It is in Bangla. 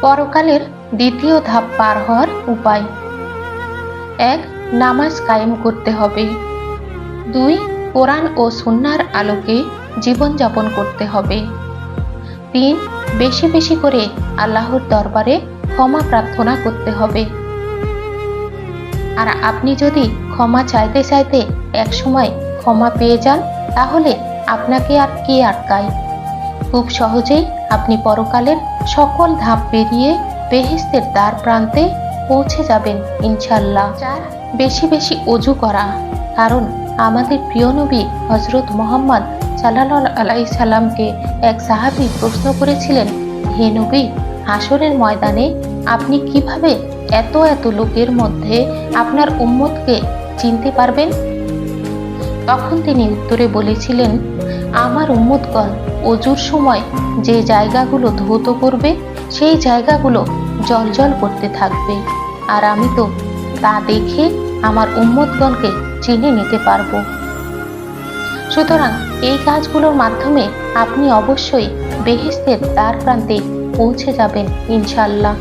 পরকালের দ্বিতীয় ধাপ পার হওয়ার উপায়। এক, নামাজ কায়েম করতে হবে। দুই, কোরআন ও সুন্নার আলোকে জীবনযাপন করতে হবে। তিন, বেশি বেশি করে আল্লাহর দরবারে ক্ষমা প্রার্থনা করতে হবে। আর আপনি যদি ক্ষমা চাইতে চাইতে একসময় ক্ষমা পেয়ে যান, তাহলে আপনাকে আর কে আটকায়? খুব সহজেই আপনি পরকালের সকল ধাপ পেরিয়ে বেহেস্তের দ্বার প্রান্তে পৌঁছে যাবেন ইনশাল্লাহ চার বেশি বেশি অজু করা, কারণ আমাদের প্রিয় নবী হজরত মোহাম্মদ সাল্লাহ আলাই সাল্লামকে এক সাহাবি প্রশ্ন করেছিলেন, হে নবী হাসরের ময়দানে আপনি কীভাবে এত এত লোকের মধ্যে আপনার উম্মতকে চিনতে পারবেন? তখন তিনি উত্তরে বলেছিলেন, আমার উম্মতগণ, অজুর সময় যে জায়গাগুলো ধৌত করবে, সেই জায়গাগুলো জলজল করতে থাকবে। আর আমি তো তা দেখে আমার উম্মতগণকে চিনে নিতে পারব। সুতরাং এই কাজগুলোর মাধ্যমে আপনি অবশ্যই বেহেস্তের দ্বার প্রান্তে পৌঁছে যাবেন ইনশাল্লাহ